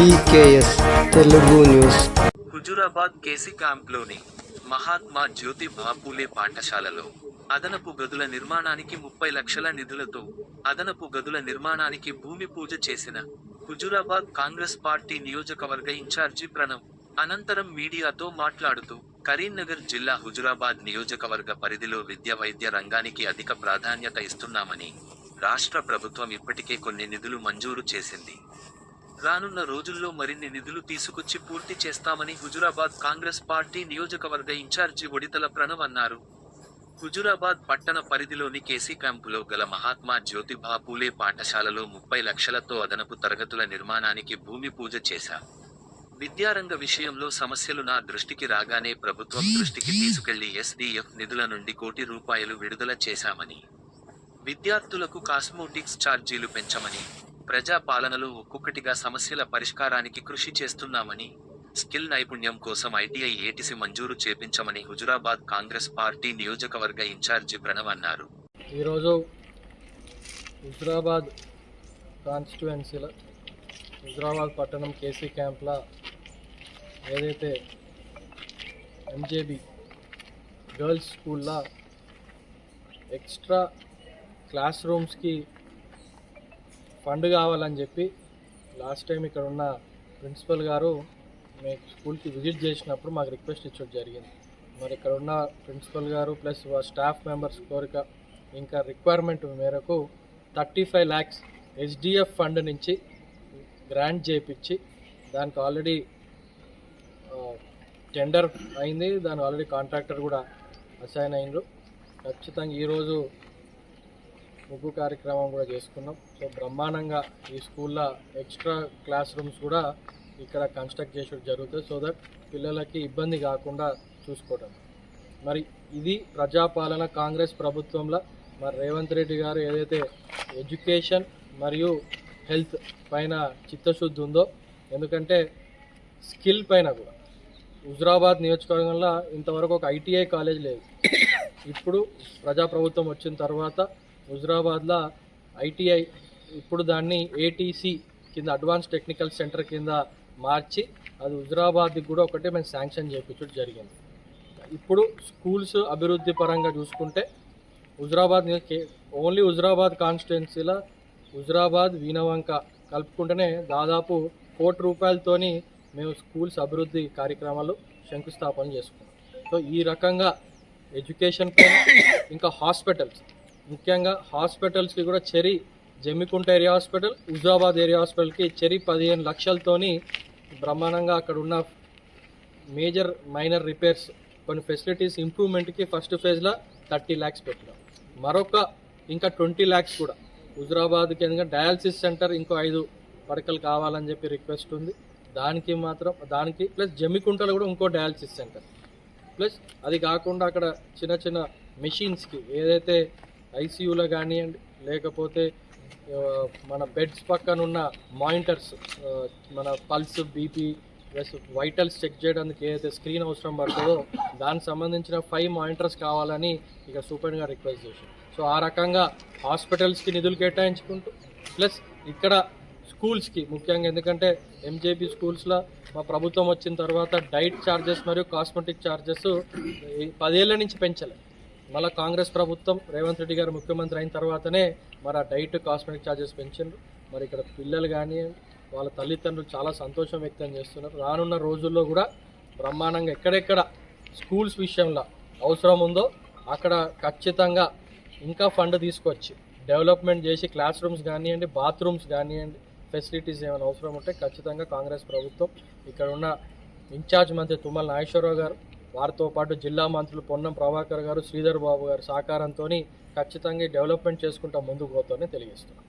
B K S Telugu news. Huzurabad KC క్యాంప్లోని Mahatma Jyoti Bapule పాఠశాలలో అదనపు గదుల నిర్మాణానికి ముప్పై లక్షల నిధులతో అదనపు గదుల నిర్మాణానికి భూమి పూజ చేసిన హుజురాబాద్ కాంగ్రెస్ పార్టీ నియోజకవర్గ ఇన్ఛార్జి ప్రణవ్ అనంతరం మీడియాతో మాట్లాడుతూ కరీంనగర్ జిల్లా హుజురాబాద్ నియోజకవర్గ పరిధిలో విద్య వైద్య రంగానికి అధిక ప్రాధాన్యత ఇస్తున్నామని రాష్ట్ర ప్రభుత్వం ఇప్పటికే కొన్ని నిధులు మంజూరు చేసింది. రానున్న రోజుల్లో మరిన్ని నిధులు తీసుకొచ్చి పూర్తి చేస్తామని హుజురాబాద్ కాంగ్రెస్ పార్టీ నియోజకవర్గ ఇన్ఛార్జి ఒడితల ప్రణవ్ అన్నారు. హుజురాబాద్ పట్టణ పరిధిలోని కేసీ క్యాంపులో గల మహాత్మా జ్యోతిబా పూలే పాఠశాలలో ముప్పై లక్షలతో అదనపు తరగతుల నిర్మాణానికి భూమి పూజ చేశారు విద్యారంగ విషయంలో సమస్యలు నా దృష్టికి రాగానే ప్రభుత్వం దృష్టికి తీసుకెళ్ళి ఎస్డిఎఫ్ నిధుల నుండి కోటి రూపాయలు విడుదల చేశామని. విద్యార్థులకు కాస్మోటిక్స్ ఛార్జీలు పెంచమని ప్రజా పాలనలో ఒక్కొక్కటిగా సమస్యల పరిష్కారానికి కృషి చేస్తున్నామని స్కిల్ నైపుణ్యం కోసం ఐటీఐ ఏటీసీ మంజూరు చేపించమని హుజురాబాద్ కాంగ్రెస్ పార్టీ నియోజకవర్గ ఇన్ఛార్జి ప్రణవ్ అన్నారు. ఈరోజు హుజురాబాద్ కాన్స్టిట్యుయెన్సీలో హుజరాబాద్ పట్టణం కేసీ క్యాంప్లో ఏదైతే ఎంజేబి గర్ల్స్ స్కూల్లో ఎక్స్ట్రా క్లాస్ రూమ్స్కి ఫండ్ కావాలని చెప్పి లాస్ట్ టైం ఇక్కడ ఉన్న ప్రిన్సిపల్ గారు మీ స్కూల్కి విజిట్ చేసినప్పుడు మాకు రిక్వెస్ట్ ఇచ్చడం జరిగింది. మరి ఇక్కడ ఉన్న ప్రిన్సిపల్ గారు ప్లస్ స్టాఫ్ మెంబర్స్ కోరిక ఇంకా రిక్వైర్మెంట్ మేరకు thirty five lakhs HDF fund నుంచి గ్రాంట్ చేయించి దానికి ఆల్రెడీ టెండర్ అయింది. దాని ఆల్రెడీ కాంట్రాక్టర్ కూడా అసైన్ అయినరు ఖచ్చితంగా ఈరోజు ముగ్గు కార్యక్రమం కూడా చేసుకున్నాం. సో బ్రహ్మాండంగా ఈ స్కూల్లో ఎక్స్ట్రా క్లాస్ రూమ్స్ కూడా ఇక్కడ కన్స్ట్రక్ట్ చేసేది జరుగుతుంది సో దట్ పిల్లలకి ఇబ్బంది కాకుండా చూసుకోవటం. మరి ఇది ప్రజాపాలన కాంగ్రెస్ ప్రభుత్వంలో మరి రేవంత్ రెడ్డి గారు ఏదైతే ఎడ్యుకేషన్ మరియు హెల్త్ పైన చిత్తశుద్ధి ఉందో ఎందుకంటే స్కిల్ పైన కూడా. హుజరాబాద్ నియోజకవర్గంలో ఇంతవరకు ఒక ఐటీఐ కాలేజ్ లేదు. ఇప్పుడు ప్రజాప్రభుత్వం వచ్చిన తర్వాత హుజరాబాద్లో ఐటీఐ ఇప్పుడు దాన్ని ఏటీసీ కింద అడ్వాన్స్ టెక్నికల్ సెంటర్ కింద మార్చి అది హుజరాబాద్కి కూడా ఒకటే మేము శాంక్షన్ చేయించడం జరిగింది. ఇప్పుడు స్కూల్స్ అభివృద్ధి పరంగా చూసుకుంటే హుజరాబాద్ ఓన్లీ హుజరాబాద్ కాన్స్టిట్యున్సీలో హుజరాబాద్ వీణవంక కలుపుకుంటేనే దాదాపు కోటి రూపాయలతోని మేము స్కూల్స్ అభివృద్ధి కార్యక్రమాలు శంకుస్థాపన చేసుకున్నాం. సో ఈ రకంగా ఎడ్యుకేషన్ ఇంకా హాస్పిటల్స్ ముఖ్యంగా హాస్పిటల్స్కి కూడా చెరి Jammikunta area hospital Huzurabad area హాస్పిటల్కి చెరి పదిహేను లక్షలతోని బ్రహ్మాండంగా అక్కడ ఉన్న మేజర్ మైనర్ రిపేర్స్ కొన్ని ఫెసిలిటీస్ ఇంప్రూవ్మెంట్కి ఫస్ట్ ఫేజ్లో థర్టీ ల్యాక్స్ పెట్టినాం. మరొక ఇంకా ట్వంటీ ల్యాక్స్ కూడా. హుజరాబాద్కి ఎందుకంటే డయాలసిస్ సెంటర్ ఇంకో ఐదు పడకలు కావాలని చెప్పి రిక్వెస్ట్ ఉంది. దానికి మాత్రం దానికి ప్లస్ జమ్మికుంటలో కూడా ఇంకో డయాలసిస్ సెంటర్. ప్లస్ అది కాకుండా అక్కడ చిన్న చిన్న మెషిన్స్కి ఏదైతే ఐసీయూలో కానివ్వండి లేకపోతే మన బెడ్స్ పక్కన ఉన్న మానిటర్స్ మన pulse BP plus vitals check చేయడానికి ఏదైతే స్క్రీన్ అవసరం పడుతుందో దానికి సంబంధించిన ఫైవ్ మానిటర్స్ కావాలని ఇక సూపర్గా రిక్వెస్ట్ చేశాం సో ఆ రకంగా హాస్పిటల్స్కి నిధులు కేటాయించుకుంటూ ప్లస్ ఇక్కడ స్కూల్స్కి ముఖ్యంగా ఎందుకంటే ఎంజేపీ స్కూల్స్లో మా ప్రభుత్వం వచ్చిన తర్వాత డైట్ ఛార్జెస్ మరియు కాస్మెటిక్ ఛార్జెస్ పదేళ్ళ నుంచి పెంచలేదు మళ్ళీ కాంగ్రెస్ ప్రభుత్వం రేవంత్ రెడ్డి గారు ముఖ్యమంత్రి అయిన తర్వాతనే మరి ఆ డైట్ కాస్మెటిక్ ఛార్జెస్ పెంచిండ్రు. మరి ఇక్కడ పిల్లలు కానీ వాళ్ళ తల్లిదండ్రులు చాలా సంతోషం వ్యక్తం చేస్తున్నారు. రానున్న రోజుల్లో కూడా బ్రహ్మాండంగా ఎక్కడెక్కడ స్కూల్స్ విషయంలో అవసరం ఉందో అక్కడ ఖచ్చితంగా ఇంకా ఫండ్ తీసుకొచ్చి డెవలప్మెంట్ చేసి క్లాస్ రూమ్స్ కానివ్వండి బాత్రూమ్స్ కానివ్వండి ఫెసిలిటీస్ ఏమైనా అవసరం ఉంటే ఖచ్చితంగా కాంగ్రెస్ ప్రభుత్వం ఇక్కడ ఉన్న ఇన్ఛార్జ్ మంత్రి తుమ్మల నాగేశ్వరరావు గారు వారితో పాటు జిల్లా మంత్రులు పొన్నం ప్రభాకర్ గారు శ్రీధర్ బాబు గారు సహకారంతో ఖచ్చితంగా డెవలప్మెంట్ చేసుకుంటా ముందుకు పోతామని తెలియజేస్తున్నాం.